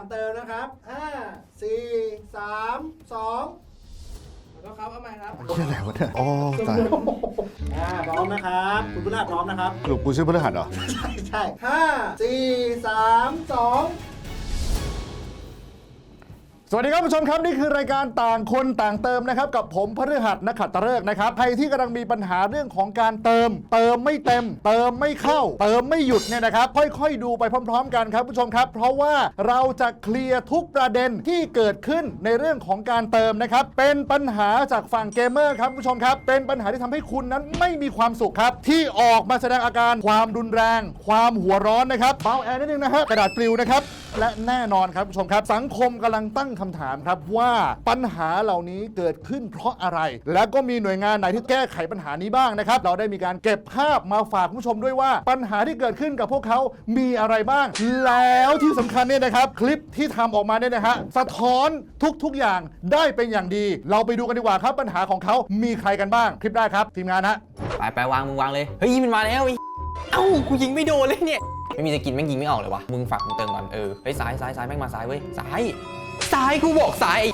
างเติมนะครับ5 4 3 2แล้วครับเอาใหม่ครับเฮียอะไรวะเนี่ยอ๋อตายอ่าพร้อมนะครับ คุณพฤหัสพร้อมนะครับสรุปกูชื่อพฤหัสเหรอ ใช่ใช่ห้าสี่สามสอง สวัสดีครับผู้ชมครับนี่คือรายการต่างคนต่างเติมนะครับกับผมพฤหัสนักขัตฤกษ์นะครับใครที่กำลังมีปัญหาเรื่องของการเติม เติมไม่เต็ม เติมไม่เข้า เติมไม่หยุดเนี่ยนะครับค่อยๆ ดูไปพร้อม ๆ กันครับผู้ชมครับ เพราะว่าเราจะเคลียร์ทุกประเด็นที่เกิดขึ้นในเรื่องของการเติมนะครับเป็นปัญหาจากฝั่งเกมเมอร์ครับผู้ชมครับ เป็นปัญหาที่ทำให้คุณนั้นไม่มีความสุขครับที่ออกมาแสดงอาการความรุนแรง ความหัวร้อนนะครับเบาแอร์นิดนึงนะฮะกระดาษปลิวนะครับและแน่นอนครับผู้ชมครับ สังคมกำลังตั้งคำถามครับว่าปัญหาเหล่านี้เกิดขึ้นเพราะอะไร แล้วก็มีหน่วยงานไหนที่แก้ไขปัญหานี้บ้างนะครับ เราได้มีการเก็บภาพมาฝากคุณผู้ชมด้วยว่าปัญหาที่เกิดขึ้นกับพวกเขามีอะไรบ้าง แล้วที่สำคัญเนี่ยนะครับ คลิปที่ทำออกมาเนี่ยนะฮะสะท้อนทุกๆอย่างได้เป็นอย่างดี เราไปดูกันดีกว่าครับ ปัญหาของเขามีใครกันบ้าง คลิปได้ครับ ทีมงานฮะ ไปไปวางมึงวางเลย เฮ้ยมันมาแล้วไอ้เอ้ากูยิงไม่โดนเลยเนี่ย ไม่มีจะกินแม่งยิงไม่ออกเลยวะมึงฝากมึงเติมก่อนเออเฮ้ยซ้ายซ้ายซ้ายแม่งมาซ้ายเว้ยซ้าย ซ้ายกูบอกซ้ายไอ้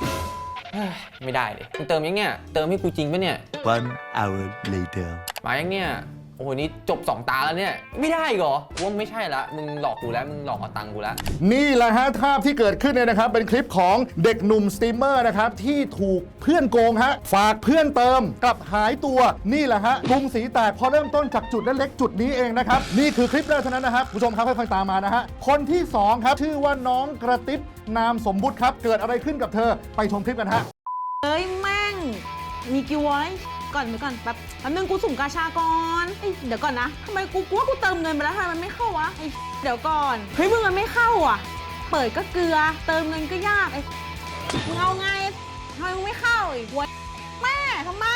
เฮ้ยไม่ได้เลยมึงเติมยังเนี่ย เติมให้กูจริงปะเนี่ย One hour later. มายังเนี่ย โอ้โหนี่จบสองตาแล้วเนี่ย ไม่ได้เหรอกูว่าไม่ใช่ละ มึงหลอกกูแล้ว มึงหลอกเอาตังค์กูแล้ว นี่แหละฮะภาพที่เกิดขึ้นเนี่ยนะครับ เป็นคลิปของเด็กหนุ่มสตรีมเมอร์นะครับ ที่ถูกเพื่อนโกงฮะ ฝากเพื่อนเติมกลับหายตัวนี่แหละฮะกรุงศรีแตกพอเริ่มต้นจากจุดเล็กๆจุดนี้เองนะครับ นี่คือคลิปแรกเท่านั้นนะครับผู้ชมครับค่อยๆตามมานะฮะคนที่2ครับชื่อว่าน้องกระติบนามสมบุติครับเกิดอะไรขึ้นกับเธอไปชมคลิปกันฮะ เอ้ยแม่ง มีกิวไว้ ก่อนเดี๋ยวก่อนแป๊บแป๊บนึงกูสุ่มกาชาก่อนเอ้ยเดี๋ยวก่อนนะทำไมกูกูว่ากูเติมเงินไปแล้วทำไมมันไม่เข้าวะไอ้เดี๋ยวก่อนเฮ้ยมึงมันไม่เข้าอะ เปิดก็เกลือ เติมเงินก็ยากไอ้มึงเอาไงทำไมมึงไม่เข้าอีกเว้ แม่ทำไม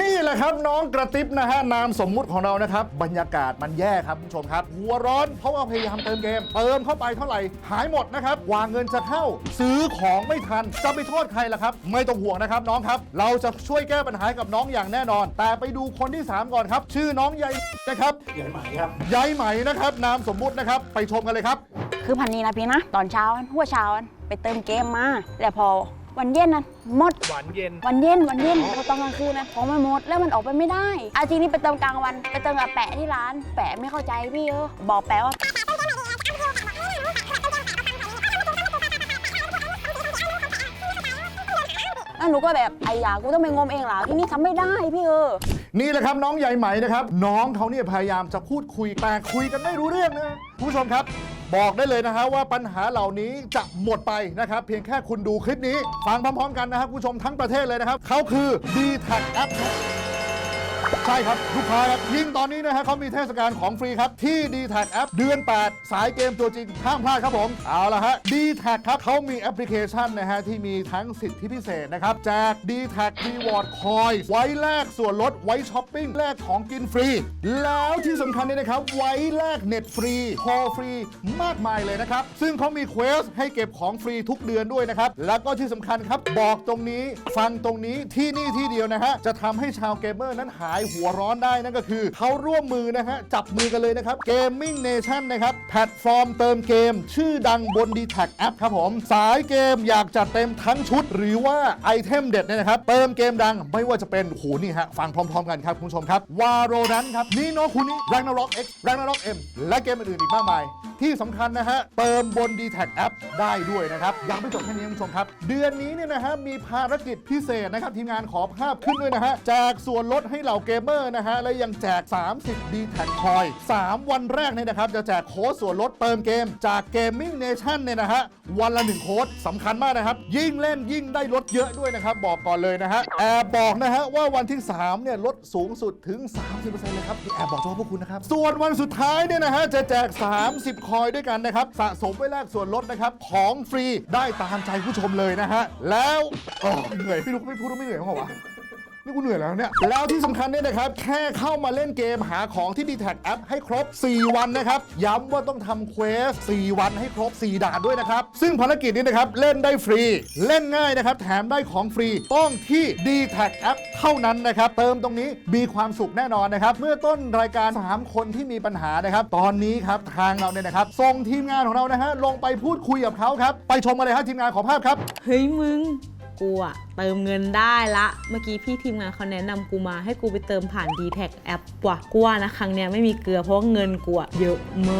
นี่แหละครับน้องกระติบนะฮะนามสมมุติของเรานะครับ บรรยากาศมันแย่ครับคุณผู้ชมครับ หัวร้อนเพราะว่าพยายามเติมเกม เติมเข้าไปเท่าไหร่หายหมดนะครับวางเงินจะเข้า ซื้อของไม่ทันจะไปโทษใครล่ะครับ ไม่ต้องห่วงนะครับน้องครับ เราจะช่วยแก้ปัญหาให้กับน้องอย่างแน่นอน แต่ไปดูคนที่ 3 ก่อนครับ ชื่อน้องใยนะครับใหญ่ไหมครับใยไหมนะครับนามสมมุตินะครับไปชมกันเลยครับ คือพันนี้นะพี่นะ ตอนเช้าหัวเช้าไปเติมเกมมา แล้วพอ วันเย็นนั้นหมด หวานเย็น วันเย็นวันเย็นพอตอนกลางคืนนะของมันหมดแล้วมันออกไปไม่ได้อาทีนี้ไปเติมกลางวันไปเติมกับแปะที่ร้าน แปะไม่เข้าใจพี่เออบอกแปะว่าแล้วหนูก็แบบไอ้ยากูต้องไปงมเองเหรอที่นี่ทำไม่ได้พี่เออ นี่แหละครับน้องใยไหมนะครับ น้องเขาเนี่ยพยายามจะพูดคุยแต่คุยกันไม่รู้เรื่องนะคุณผู้ชมครับ บอกได้เลยนะฮะว่าปัญหาเหล่านี้จะหมดไปนะครับ เพียงแค่คุณดูคลิปนี้ ฟังพร้อมๆกันนะครับคุณผู้ชมทั้งประเทศเลยนะครับเขาคือ d t a c App ครับ ใช่ครับลูกค้าครับยิ่งตอนนี้นะฮะเขามีเทศกาลของฟรีครับ ที่ d t a c App เดือน 8 สายเกมตัวจริง ห้ามพลาดครับผม เอาละฮะ d t a c ครับเขามีแอปพลิเคชันนะฮะ ที่มีทั้งสิทธิพิเศษนะครับ แจก d t a c Reward Coin ไว้แลกส่วนลดไว้ช้อปปิ้งแลกของกินฟรี แล้วที่สำคัญเนี่ยนะครับ ไว้แลกเน็ตฟรีคอฟรีมากมายเลยนะครับ ซึ่งเขามีเควสให้เก็บของฟรีทุกเดือนด้วยนะครับแล้วก็ที่สำคัญครับบอกตรงนี้ฟังตรงนี้ที่นี่ที่เดียวนะฮะจะทำให้ชาวเกมเมอร์นั้นหายหัวร้อนได้นั่นก็คือเขาร่วมมือนะฮะจับมือกันเลยนะครับ Gaming Nation นะครับแพลตฟอร์มเติมเกม ชื่อดังบน d t แท App ครับผม สายเกมอยากจัดเต็มทั้งชุด หรือว่าไอเทมเด็ดเนี่ยนะครับ เติมเกมดังไม่ว่าจะเป็นโหนี่ฮะฟังพร้อมๆกันครับคุณผู้ชมครับวาโรนันครับนี่โนคุนี่ Ragnarok X Ragnarok M และเกมอื่นๆอีกมากมายที่สำคัญนะฮะ เติมบน d t แท App ได้ด้วยนะครับ ยังไม่จบแค่นี้คุณผู้ชมครับ เดือนนี้เนี่ยนะฮะ มีภารกิจพิเศษนะครับ ทีมงานขอภาพขึ้นด้วยนะฮะ แจกส่วนลดให้เหล่าเกมเมอร์นะฮะ และยังแจก 30 d t แทคอย 3 วันแรกเนี่ยนะครับ จะแจกโค้ดส่วนลดเติมเกม จาก Gaming Nation เนี่ยนะฮะ วันละ 1 โค้ดสำคัญมากนะครับ ยิ่งเล่นยิ่งได้ลดเยอะด้วยนะครับ บอกก่อนเลยนะฮะ แอบบอกนะฮะว่าวันที่ 3 เนี่ยลดสูงสุดถึง 30%เลยครับที่แอบบอกเฉพาะพวกคุณนะครับ ส่วนวันสุดท้ายเนี่ยนะฮะจะแจก 30คอยด้วยกันนะครับ สะสมไว้แลกส่วนลดนะครับ ของฟรีได้ตามใจผู้ชมเลยนะฮะ แล้วโอ้เหนื่อยพี่ลูกไม่พูดว่าไม่เหนื่อยมั้างเหรอวะ นี่กูเหนื่อยแล้วเนี่ย แล้วที่สำคัญเนี่ยนะครับ แค่เข้ามาเล่นเกมหาของที่ d t แทแอปให้ครบ 4 วันนะครับ ย้ำว่าต้องทำเควส 4 วันให้ครบ 4 ด่านด้วยนะครับ ซึ่งภารกิจนี้นะครับ เล่นได้ฟรี เล่นง่ายนะครับ แถมได้ของฟรี ต้องที่ d t แทแอปเท่านั้นนะครับ เติมตรงนี้มีความสุขแน่นอนนะครับ เมื่อต้นรายการ 3 คนที่มีปัญหานะครับ ตอนนี้ครับทางเราเนี่ยนะครับส่งทีมงานของเรานะฮะลงไปพูดคุยกับเขาครับไปชมกันเลยครับทีมงานขอภาพครับเฮ้ยมึง กูอะเติมเงินได้ละ เมื่อกี้พี่ทีมงานเขาแนะนำกูมาให้กูไปเติมผ่าน d t แทแอปว่ะกูว่านะครั้งเนี้ยไม่มีเกลือเพราะว่าเงินกูอะเยอะม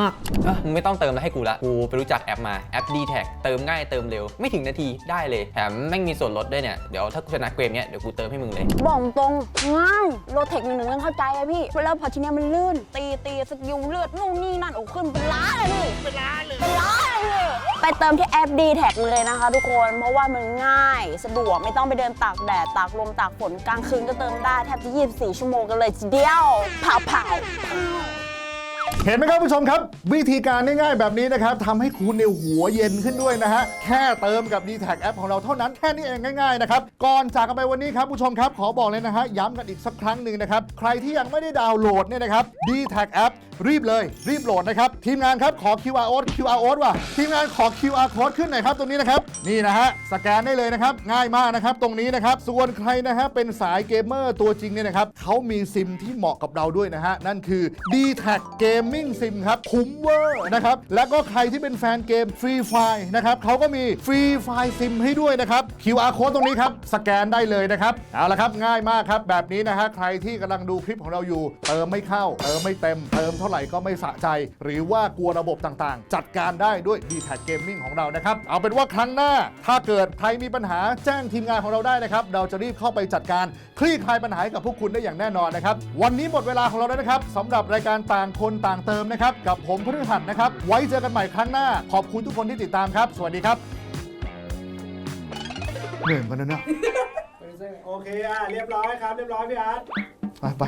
ากอะมึงไม่ต้องเติมแล้วให้กูละ กูไปรู้จักแอปมาแอป d t แทเติมง่ายเติมเร็วไม่ถึงนาทีได้เลยแถมแม่งมีส่วนลดด้วยเนี่ยเดี๋ยวถ้ากูชนะเกมเนี้ยเดี๋ยวกูเติมให้มึงเลย บอกตรงง่ายโรเทคหนึ่งหนึ่งยังเข้าใจอะพี่แล้วพอทีเนี้ยมันลื่น ตีตีสกิลเลือดนู่นนี่นั่นโอ้ขึ้นเป็นล้านเลยพี่เป็นล้านเลยเป็นล้านเลยพี่ไปเติมที่แอป d t แท็เลยนะคะ ทุกคน เพราะว่ามันง่าย สะดวกไม่ต้องไปเดินตากแดด ตากลมตากฝนกลางคืนก็เติมได้แทบจะ24 ชั่วโมงกันเลยทีเดียวเผาเผาเห็นไหมครับผู้ชมครับ วิธีการง่ายๆแบบนี้นะครับทำให้คุณในยหัวเย็นขึ้นด้วยนะฮะ แค่เติมกับ d t แทแอปของเราเท่านั้นแค่นี้เองง่ายๆนะครับ ก่อนจากกันไปวันนี้ครับผู้ชมครับ ขอบอกเลยนะฮะย้ำกันอีกสักครั้งหนึ่งนะครับ ใครที่ยังไม่ได้ดาวน์โหลดเนี่ยนะครับ d t แทแอปรีบเลย รีบโหลดนะครับ ทีมงานครับขอ QR code QR code ว่ะทีมงานขอ QR code ขึ้นหน่อยครับตรงนี้นะครับนี่นะฮะสแกนได้เลยนะครับง่ายมากนะครับตรงนี้นะครับส่วนใครนะฮะเป็นสายเกมเมอร์ตัวจริงเนี่ยนะครับเขามีซิมที่เหมาะกับเราด้วยนะฮะนั่นคือ d t แท Gaming Sim ครับคุ้มเวอร์นะครับแล้วก็ใครที่เป็นแฟนเกม Free Fire นะครับเขาก็มี Free Fire Sim ให้ด้วยนะครับ QR code ตรงนี้ครับสแกนได้เลยนะครับเอาละครับง่ายมากครับแบบนี้นะฮะใครที่กำลังดูคลิปของเราอยู่เติมไม่เข้าเติมไม่เต็มเติมเท่าไหร่ก็ไม่สะใจ หรือว่ากลัวระบบต่างๆ จัดการได้ด้วย d t แท Gaming ของเรานะครับ เอาเป็นว่าครั้งหน้า ถ้าเกิดใครมีปัญหาแจ้งทีมงานของเราได้นะครับ เราจะรีบเข้าไปจัดการ คลี่คลายปัญหาให้กับพวกคุณได้อย่างแน่นอนนะครับ วันนี้หมดเวลาของเราแล้วนะครับสำหรับรายการต่างคนต่างเติมนะครับ กับผมพฤหัสนะครับ ไว้เจอกันใหม่ครั้งหน้า ขอบคุณทุกคนที่ติดตามครับ สวัสดีครับเหนื่อยเหมือนกันนะเนี่ยโอเคอะเรียบร้อยครับ เรียบร้อยพี่อาร์ตไปไป